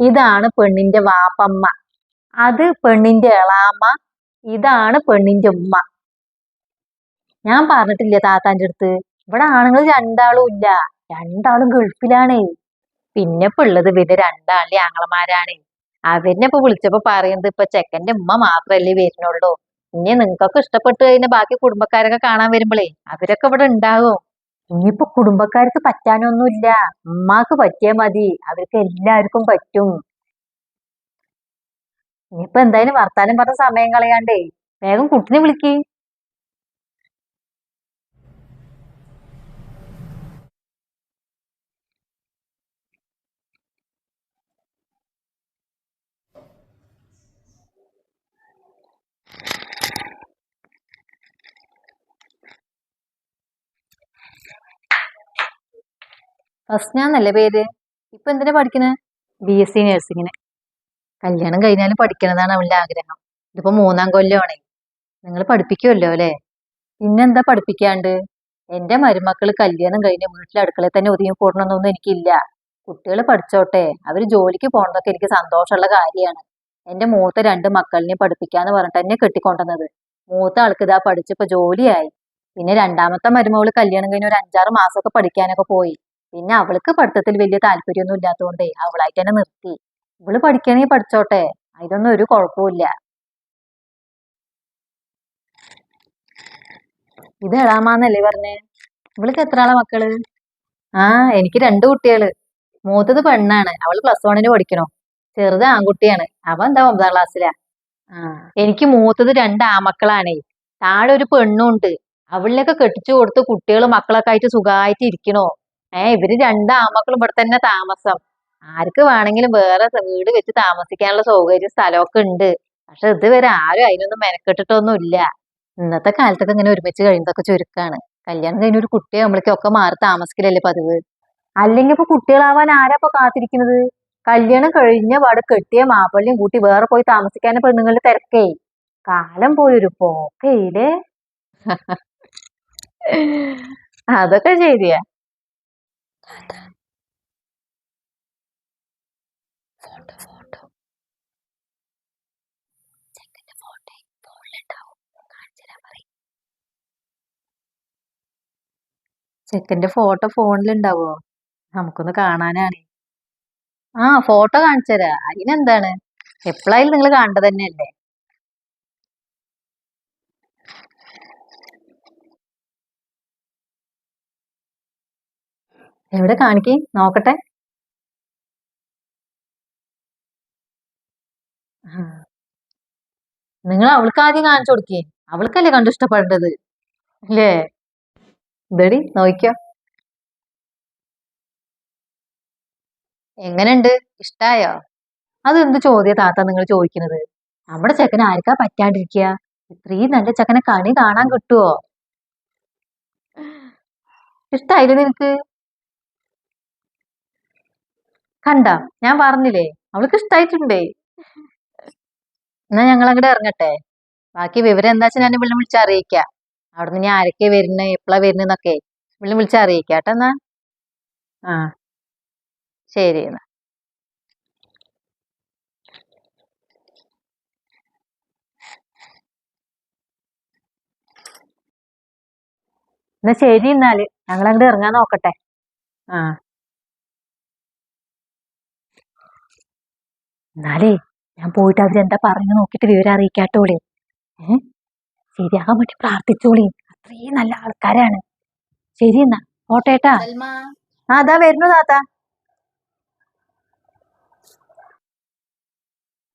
ഇതാണ് പെണ്ണിന്റെ വാപ്പമ്മ. അത് പെണ്ണിന്റെ എളാമ്മ. ഇതാണ് പെണ്ണിന്റെ ഉമ്മ. ഞാൻ പറഞ്ഞിട്ടില്ല താത്താന്റെ അടുത്ത്? ഇവിടെ ആണുങ്ങൾ രണ്ടാളും ഇല്ല. രണ്ടാളും ഗൾഫിലാണേ. പിന്നെ ഇപ്പൊ ഉള്ളത് ഇവർ രണ്ടാളിലെ ആങ്ങളമാരാണ്. അവരിനെ ഇപ്പൊ വിളിച്ചപ്പോ പറയുന്നത് ഇപ്പൊ ചെക്കന്റെ ഉമ്മ മാത്രല്ലേ വരുന്നുള്ളൂ. ഇനി നിങ്ങൾക്കൊക്കെ ഇഷ്ടപ്പെട്ട് കഴിഞ്ഞാൽ ബാക്കി കുടുംബക്കാരൊക്കെ കാണാൻ വരുമ്പോഴേ അവരൊക്കെ ഇവിടെ ഉണ്ടാകും ഇനിയിപ്പോ കുടുംബക്കാർക്ക് പറ്റാനൊന്നുമില്ല. ഉമ്മാക്ക് പറ്റിയാ മതി. അവർക്ക് എല്ലാവർക്കും പറ്റും. ഇനിയിപ്പോ എന്തായാലും വർത്താനം പറഞ്ഞ സമയം കളയാണ്ടേ. വേഗം കുട്ടിനെ വിളിക്ക്. ഫസ്നാന്നല്ലേ പേര്? ഇപ്പൊ എന്തിനാ പഠിക്കണേ? ബി എസ് സി നഴ്സിങ്ങിന് കല്യാണം കഴിഞ്ഞാലും പഠിക്കണതാണ് അവളുടെ ആഗ്രഹം. ഇതിപ്പോ മൂന്നാം കൊല്ലമാണേ നിങ്ങൾ പഠിപ്പിക്കുമല്ലോ അല്ലേ? പിന്നെന്താ പഠിപ്പിക്കാണ്ട്? എന്റെ മരുമക്കൾ കല്യാണം കഴിഞ്ഞ് വീട്ടിലെ അടുക്കളയിൽ തന്നെ ഒതുങ്ങി കൂടണമെന്നൊന്നും എനിക്കില്ല. കുട്ടികൾ പഠിച്ചോട്ടെ. അവർ ജോലിക്ക് പോകണതൊക്കെ എനിക്ക് സന്തോഷമുള്ള കാര്യമാണ്. എന്റെ മൂത്ത രണ്ട് മക്കളിനെ പഠിപ്പിക്കാന്ന് പറഞ്ഞിട്ട് എന്നെ കെട്ടിക്കൊണ്ടുവന്നത്. മൂത്ത ആൾക്ക് ഇതാ പഠിച്ചപ്പോ ജോലിയായി. പിന്നെ രണ്ടാമത്തെ മരുമകൾ കല്യാണം കഴിഞ്ഞ് ഒരു അഞ്ചാറ് മാസമൊക്കെ പഠിക്കാനൊക്കെ പോയി. പിന്നെ അവൾക്ക് പഠിത്തത്തിൽ വലിയ താല്പര്യമൊന്നും ഇല്ലാത്തതുകൊണ്ടേ അവളായിട്ട് തന്നെ നിർത്തി. ഇവൾ പഠിക്കണമെങ്കിൽ പഠിച്ചോട്ടെ. അതിനൊന്നും ഒരു കുഴപ്പമില്ല ഇത് എളാമാന്നല്ലേ പറഞ്ഞേ? ഇവൾക്ക് എത്ര ആളാ മക്കൾ? ആ എനിക്ക് രണ്ടു കുട്ടികൾ. മൂത്തത് പെണ്ണാണ്. അവൾ പ്ലസ് വണ്ണിന് പഠിക്കണോ. ചെറുത് ആൺകുട്ടിയാണ്. അവൻ എന്താ ഒമ്പതാം ക്ലാസ്സിലാ ആ എനിക്ക് മൂത്തത് രണ്ട് ആമക്കളാണേ താഴെ ഒരു പെണ്ണുണ്ട്. അവളിലൊക്കെ കെട്ടിച്ചു കൊടുത്ത് കുട്ടികൾ മക്കളൊക്കെ ആയിട്ട് സുഖമായിട്ട് ഇരിക്കണോ. ഏ ഇവർ രണ്ട് ആമക്കളും ഇവിടെ തന്നെ താമസം. ആർക്ക് വേണമെങ്കിലും വേറെ വീട് വെച്ച് താമസിക്കാനുള്ള സൗകര്യം സ്ഥലമൊക്കെ ഉണ്ട്. പക്ഷെ ഇതുവരെ ആരും അതിനൊന്നും മെനക്കെട്ടിട്ടൊന്നും ഇല്ല ഇന്നത്തെ കാലത്തൊക്കെ ഇങ്ങനെ ഒരുമിച്ച് കഴിയുന്നതൊക്കെ ചുരുക്കാണ്. കല്യാണം കഴിഞ്ഞ ഒരു കുട്ടിയാകുമ്പോഴേക്കും ഒക്കെ മാറി താമസിക്കലല്ലേ പതിവ്. അല്ലെങ്കിൽ ഇപ്പൊ കുട്ടികളാവാൻ ആരാ ഇപ്പൊ കാത്തിരിക്കുന്നത്? കല്യാണം കഴിഞ്ഞ പാട് കെട്ടിയ മാപ്പള്ളിയും കൂട്ടി വേറെ പോയി താമസിക്കാനും പെണ്ണുങ്ങളുടെ തിരക്കേ. കാലം പോയൊരു പോക്കയില്ലേ അതൊക്കെ ശരിയാ. Photo photo. ഫോട്ടോ ചെക്കന്റെ ഫോട്ടോ ഫോണിലുണ്ടാവോ? നമുക്കൊന്ന് കാണാനാണ്. ആ ഫോട്ടോ കാണിച്ചു തരാ അതിനെന്താണ്? എപ്പോഴായാലും നിങ്ങൾ കാണേണ്ടത് തന്നെയല്ലേ? എവിടെ കാണിക്കേ? നോക്കട്ടെ. നിങ്ങൾ അവൾക്ക് ആദ്യം കാണിച്ചു കൊടുക്കേ. അവൾക്കല്ലേ കണ്ടു ഇഷ്ടപ്പെടേണ്ടത്? അല്ലേ? ഇതടി നോക്കിയോ എങ്ങനെയുണ്ട്? ഇഷ്ടായോ? അതെന്ത് ചോദ്യ താത്ത നിങ്ങൾ ചോദിക്കുന്നത്? നമ്മുടെ ചെക്കൻ ആർക്കാ പറ്റാണ്ടിരിക്കുക ഇത്രയും നല്ല ചെക്കനെ കണി കാണാൻ കിട്ടുവോ? ഇഷ്ടായില്ലേ നിനക്ക്? കണ്ട ഞാൻ പറഞ്ഞില്ലേ അവൾക്ക് ഇഷ്ടായിട്ടുണ്ടേ. എന്നാ ഞങ്ങൾ അങ്ങോട്ട് ഇറങ്ങട്ടെ. ബാക്കി വിവരം എന്താ വെച്ചാൽ ഞാൻ വിളിച്ച് അറിയിക്കാം. അവിടുന്ന് ഞാൻ ആരൊക്കെ വരുന്നത് എപ്പോഴാ വരുന്നതെന്നൊക്കെ വിളി വിളിച്ച് അറിയിക്കാം. കേട്ടോ എന്നാ. ആ. ശരി എന്നാ. എന്നാ ശരി എന്നാൽ ഞങ്ങൾ അങ്ങോട്ട് ഇറങ്ങാൻ നോക്കട്ടെ. ആ. എന്നാലേ ഞാൻ പോയിട്ട് അവരെന്താ പറഞ്ഞു നോക്കിയിട്ട് വിവരം അറിയിക്കാട്ടോളെ ഏ? ശരിയാകാൻ വേണ്ടി പ്രാർത്ഥിച്ചോളി. അത്രയും നല്ല ആൾക്കാരാണ്. ശരി എന്നാ ഓട്ടേട്ടാ ആ അതാ വരുന്നു താത്ത.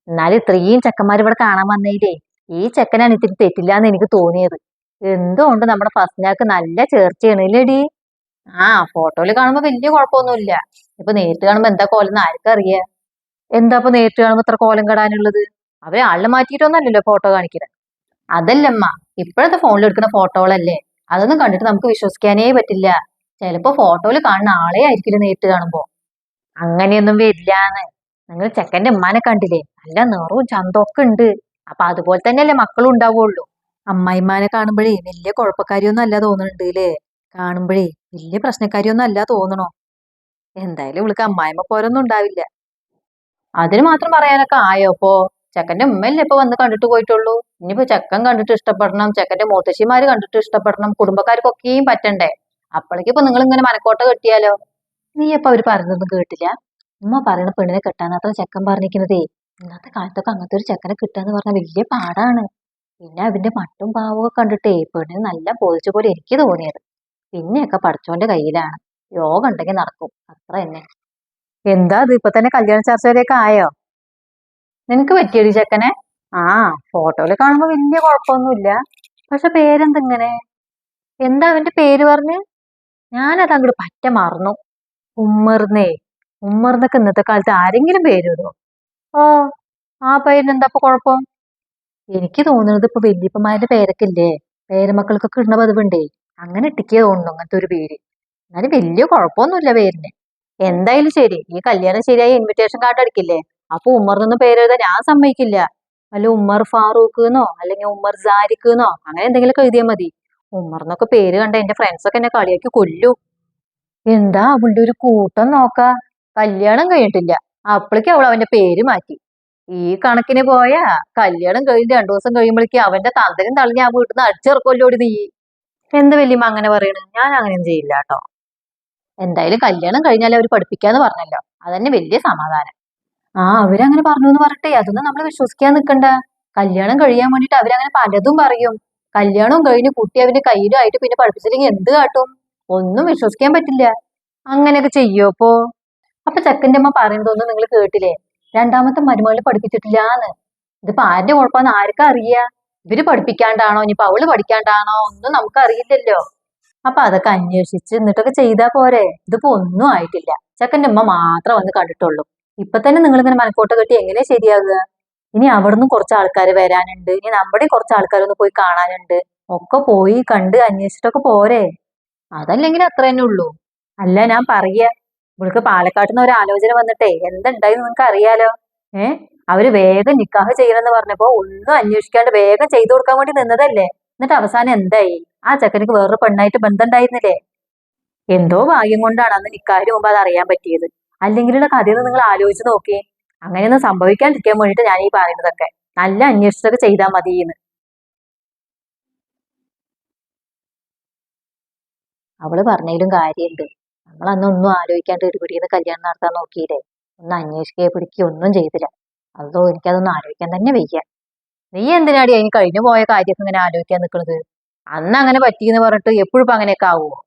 എന്നാലും ഇത്രയും ചെക്കന്മാർ ഇവിടെ കാണാൻ വന്നേലേ ഈ ചെക്കനാണ് ഇത്തിരി തെറ്റില്ലാന്ന് എനിക്ക് തോന്നിയത്. എന്തുകൊണ്ട് നമ്മുടെ ഫസ്റ്റിനാക്ക് നല്ല ചേർച്ചയാണ് ഇല്ലേടി ആ ഫോട്ടോയിൽ കാണുമ്പോ വലിയ കുഴപ്പമൊന്നുമില്ല. ഇപ്പൊ നേരിട്ട് കാണുമ്പോ എന്താ കോലെന്ന് ആർക്കറിയാ? എന്താ ഇപ്പൊ നേരിട്ട് കാണുമ്പോ ഇത്ര കോലം കടാനുള്ളത്? അവരെ ആളെ മാറ്റിയിട്ടൊന്നല്ലല്ലോ ഫോട്ടോ കാണിക്കുന്നത് അതല്ലമ്മ ഇപ്പോഴത്തെ ഫോണിൽ എടുക്കുന്ന ഫോട്ടോകളല്ലേ? അതൊന്നും കണ്ടിട്ട് നമുക്ക് വിശ്വസിക്കാനേ പറ്റില്ല. ചിലപ്പോ ഫോട്ടോയിൽ കാണുന്ന ആളെ ആയിരിക്കില്ല നേരിട്ട് കാണുമ്പോ. അങ്ങനെയൊന്നും വരില്ലാന്ന്. നിങ്ങൾ ചെക്കന്റെ ഉമ്മാനെ കണ്ടില്ലേ? നല്ല നിറവും ചന്തൊക്കെ ഉണ്ട്. അപ്പൊ അതുപോലെ തന്നെയല്ലേ മക്കളും ഉണ്ടാവുള്ളൂ. അമ്മായിമാനെ കാണുമ്പോഴേ വലിയ കുഴപ്പക്കാരിയൊന്നും അല്ല തോന്നുന്നുണ്ട് അല്ലേ കാണുമ്പോഴേ വലിയ പ്രശ്നക്കാരിയൊന്നും അല്ല തോന്നണോ? എന്തായാലും ഇവൾക്ക് അമ്മായിമ്മ പോലൊന്നും ഉണ്ടാവില്ല. അതിന് മാത്രം പറയാനൊക്കെ ആയോ? ഇപ്പോ ചെക്കന്റെ ഉമ്മയല്ലേ ഇപ്പൊ വന്ന് കണ്ടിട്ട് പോയിട്ടുള്ളൂ? ഇനിയിപ്പോ ചെക്കൻ കണ്ടിട്ട് ഇഷ്ടപ്പെടണം ചെക്കന്റെ മൂത്തശ്ശിമാര് കണ്ടിട്ട് ഇഷ്ടപ്പെടണം കുടുംബക്കാർക്കൊക്കെയും പറ്റണ്ടേ? അപ്പോഴേക്കും ഇപ്പൊ നിങ്ങൾ ഇങ്ങനെ മനക്കോട്ട കെട്ടിയാലോ? നീ അപ്പൊ അവർ പറഞ്ഞൊന്നും കേട്ടില്ല. ഉമ്മ പറയണ പെണ്ണിനെ കെട്ടാന്നത്ര ചെക്കൻ പറഞ്ഞിരിക്കുന്നതേ? ഇന്നത്തെ കാലത്തൊക്കെ അങ്ങനത്തെ ഒരു ചെക്കനെ കിട്ടാന്ന് പറഞ്ഞാൽ വലിയ പാടാണ്. പിന്നെ അവന്റെ മട്ടും പാവൊക്കെ കണ്ടിട്ടേ പെണ്ണിന് നല്ല ബോധിച്ച പോലെ എനിക്ക് തോന്നിയത്. പിന്നെയൊക്കെ പഠിച്ചോന്റെ കയ്യിലാണ്. യോഗ ഉണ്ടെങ്കിൽ നടക്കും. അത്ര തന്നെ. എന്താ അത്? ഇപ്പൊ തന്നെ കല്യാണ ചർച്ച വരെയൊക്കെ ആയോ? നിനക്ക് പറ്റിയൊരു ചെക്കനെ? ആ ഫോട്ടോയിൽ കാണുമ്പോ വലിയ കുഴപ്പമൊന്നുമില്ല. പക്ഷെ പേരെന്തിങ്ങനെ എന്താ അവന്റെ പേര് പറഞ്ഞ്? ഞാനത് അങ്ങോട്ട് പറ്റ മറന്നു. ഉമ്മർന്നേ. ഉമ്മർന്നൊക്കെ ഇന്നത്തെ കാലത്ത് ആരെങ്കിലും പേര് ഇടുവോ ഓ ആ പേരിന് എന്താ ഇപ്പൊ കുഴപ്പം? എനിക്ക് തോന്നുന്നത് ഇപ്പൊ വല്യപ്പന്മാരുടെ പേരൊക്കെ ഇല്ലേ? പേരമക്കൾക്കൊക്കെ ഇടുന്ന പതിവുണ്ടേ. അങ്ങനെ ഇട്ടിക്കേ തോന്നുന്നു അങ്ങനത്തെ ഒരു പേര്. എന്നാലും വലിയ കുഴപ്പമൊന്നുമില്ല പേരിന്. എന്തായാലും ശരി. ഈ കല്യാണം ശരിയായി ഇൻവിറ്റേഷൻ കാർഡ് അടിക്കില്ലേ? അപ്പൊ ഉമ്മറിനൊന്നും പേരെഴുതാൻ ഞാൻ സമ്മതിക്കില്ല. അല്ല ഉമ്മർ ഫാറൂഖ് എന്നോ അല്ലെങ്കിൽ ഉമ്മർ സാരിഖ് എന്നോ അങ്ങനെ എന്തെങ്കിലും എഴുതിയാൽ മതി. ഉമ്മറിനൊക്കെ പേര് കണ്ട എന്റെ ഫ്രണ്ട്സ് ഒക്കെ എന്നെ കളിയാക്കി കൊല്ലു. എന്താ അവളുടെ ഒരു കൂട്ടം നോക്ക? കല്യാണം കഴിഞ്ഞിട്ടില്ല. അപ്പോഴേക്കും അവൾ അവന്റെ പേര് മാറ്റി. ഈ കണക്കിന് പോയാ കല്യാണം കഴിഞ്ഞ് രണ്ടു ദിവസം കഴിയുമ്പോഴേക്കും അവന്റെ തന്തനും തള്ളിഞ്ഞ ആ വീട്ടിൽ നിന്ന് അടിച്ചിറക്കുമല്ലോടി നീ. എന്ത് വല്യമ്മ അങ്ങനെ പറയണു? ഞാൻ അങ്ങനെ ചെയ്യില്ല കേട്ടോ എന്തായാലും കല്യാണം കഴിഞ്ഞാൽ അവർ പഠിപ്പിക്കാന്ന് പറഞ്ഞല്ലോ. അതന്നെ വലിയ സമാധാനം. ആ അവരങ്ങനെ പറഞ്ഞു എന്ന് പറഞ്ഞിട്ടേ അതൊന്നും നമ്മൾ വിശ്വസിക്കാൻ നിൽക്കണ്ട കല്യാണം കഴിയാൻ വേണ്ടിട്ട് അവരങ്ങനെ പലതും പറയും. കല്യാണം കഴിഞ്ഞ് കുട്ടി അവന്റെ കയ്യിലായിട്ട് പിന്നെ പഠിപ്പിച്ചില്ലെങ്കിൽ എന്ത് കാട്ടും? ഒന്നും വിശ്വസിക്കാൻ പറ്റില്ല. അങ്ങനെയൊക്കെ ചെയ്യോ അപ്പോ? അപ്പൊ ചെക്കന്റെ അമ്മ പറയുന്നതൊന്നും നിങ്ങൾ കേട്ടില്ലേ? രണ്ടാമത്തെ മരുമകളെ പഠിപ്പിച്ചിട്ടില്ലാന്ന്. ഇതിപ്പോ ആരുടെ കുഴപ്പമെന്ന് ആർക്കാ അറിയാ? ഇവർ പഠിപ്പിക്കാണ്ടാണോ? ഇനിയിപ്പോ അവൾ പഠിക്കാണ്ടാണോ? ഒന്നും നമുക്ക് അറിയില്ലല്ലോ അപ്പൊ അതൊക്കെ അന്വേഷിച്ച് എന്നിട്ടൊക്കെ ചെയ്താ പോരെ. ഇതിപ്പോ ഒന്നും ആയിട്ടില്ല. ചെക്കന്റെ ഉമ്മ മാത്രം വന്ന് കണ്ടിട്ടുള്ളൂ. ഇപ്പൊ തന്നെ നിങ്ങൾ ഇങ്ങനെ മനക്കോട്ട കെട്ടി എങ്ങനെ ശരിയാകുക ഇനി അവിടുന്ന് കുറച്ച് ആൾക്കാർ വരാനുണ്ട്. ഇനി നമ്മുടെ കുറച്ച് ആൾക്കാരൊന്ന് പോയി കാണാനുണ്ട്. ഒക്കെ പോയി കണ്ട് അന്വേഷിച്ചിട്ടൊക്കെ പോരെ. അതല്ലെങ്കിൽ അത്ര തന്നെ ഉള്ളൂ. അല്ല ഞാൻ പറയ. ഇവൾക്ക് പാലക്കാട്ടിൽ നിന്ന് ഒരു ആലോചന വന്നിട്ടേ. എന്തുണ്ടായി നിങ്ങൾക്ക് അറിയാലോ? ഏ? അവർ വേഗം നിക്കാഹ് ചെയ്യണമെന്ന് പറഞ്ഞപ്പോ ഒന്നും അന്വേഷിക്കാണ്ട് വേഗം ചെയ്തു കൊടുക്കാൻ വേണ്ടി നിന്നതല്ലേ? എന്നിട്ട് അവസാനം എന്തായി? ആ ചെക്കനക്ക് വേറൊരു പെണ്ണായിട്ട് ബന്ധമുണ്ടായിരുന്നില്ലേ? എന്തോ ഭാഗ്യം കൊണ്ടാണ് അന്ന് നിക്കാഹിന് മുമ്പ് അത് അറിയാൻ പറ്റിയത്. അല്ലെങ്കിലുള്ള കഥയൊന്ന് നിങ്ങൾ ആലോചിച്ച് നോക്കിയേ. അങ്ങനെയൊന്നും സംഭവിക്കാണ്ടിരിക്കാൻ വേണ്ടിട്ട് ഞാൻ ഈ പറയുന്നതൊക്കെ. നല്ല അന്വേഷിച്ചൊക്കെ ചെയ്താൽ മതി എന്ന് അവൾ പറഞ്ഞതിലും കാര്യമുണ്ട്. നമ്മൾ അന്ന് ഒന്നും ആലോചിക്കാണ്ട് ഇടുപിടിയെന്ന് കല്യാണം നടത്താൻ നോക്കിയില്ലേ? ഒന്ന് അന്വേഷിക്കുക പിടിക്കുക ഒന്നും ചെയ്തില്ല. അതോ എനിക്കതൊന്നും ആലോചിക്കാൻ തന്നെ വയ്യ. നീ എന്തിനാടി അതിന് കഴിഞ്ഞു പോയ കാര്യമൊക്കെ ഇങ്ങനെ ആലോചിക്കാൻ നിൽക്കുന്നത് അന്ന് അങ്ങനെ പറ്റിയെന്ന് പറഞ്ഞിട്ട് എപ്പോഴും അങ്ങനെയൊക്കെ ആവുമോ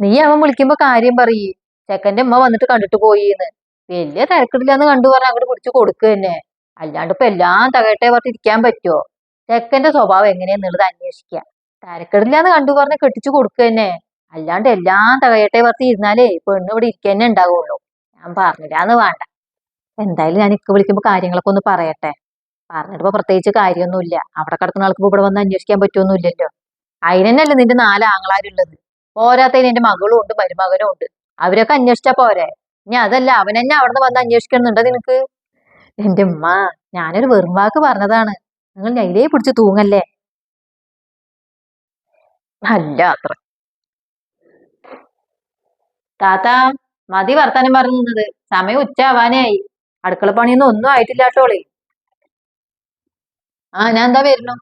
നീ അവൻ വിളിക്കുമ്പോ കാര്യം പറയ്. ചെക്കന്റെ ഉമ്മ വന്നിട്ട് കണ്ടിട്ട് പോയിന്ന്. വലിയ തിരക്കിടില്ലാന്ന് കണ്ടു പറഞ്ഞ അങ്ങോട്ട് പിടിച്ചു കൊടുക്കുക തന്നെ. അല്ലാണ്ട് ഇപ്പൊ എല്ലാം തകട്ടെ പറഞ്ഞ് ഇരിക്കാൻ പറ്റുമോ ചെക്കന്റെ സ്വഭാവം എങ്ങനെയാന്നുള്ളത് അന്വേഷിക്കുക തിരക്കിടില്ലാന്ന് കണ്ടു പറഞ്ഞ കെട്ടിച്ചു കൊടുക്കുക തന്നെ. അല്ലാണ്ട് എല്ലാം തകയട്ടെ പറഞ്ഞ് ഇരുന്നാലേ പെണ്ണ് ഇവിടെ ഇരിക്കുക തന്നെ ഉണ്ടാവുള്ളൂ. ഞാൻ പറഞ്ഞില്ലാന്ന് വേണ്ട. എന്തായാലും ഞാൻ ഇക്ക വിളിക്കുമ്പോ കാര്യങ്ങളൊക്കെ ഒന്ന് പറയട്ടെ. പറഞ്ഞിട്ട് ഇപ്പൊ പ്രത്യേകിച്ച് കാര്യമൊന്നുമില്ല. അവിടെ കിടക്കുന്ന ആൾക്ക് ഇവിടെ വന്ന് അന്വേഷിക്കാൻ പറ്റുമൊന്നുമില്ലല്ലോ അതിനല്ലേ നിന്റെ നാല് ആങ്ങളാരുള്ളത്? പോരാത്തതിന് എന്റെ മകളും ഉണ്ട് മരുമകനും ഉണ്ട്. അവരൊക്കെ അന്വേഷിച്ചാ പോരെ. ഇനി അതല്ല അവൻ തന്നെ അവിടെ വന്ന് അന്വേഷിക്കണമെന്നുണ്ടോ നിനക്ക്? എന്റെ ഉമ്മ ഞാനൊരു വെറും വാക്ക് പറഞ്ഞതാണ്. നിങ്ങൾ ഞയിലേ പിടിച്ച് തൂങ്ങല്ലേ? അല്ല അത്ര. താത്ത മതി വർത്താനം പറഞ്ഞത് സമയം ഉച്ച ആവാനായി അടുക്കള പണിയൊന്നും ഒന്നും ആയിട്ടില്ല കേട്ടോളെ ആ ഞാൻ എന്താ വരുന്നു?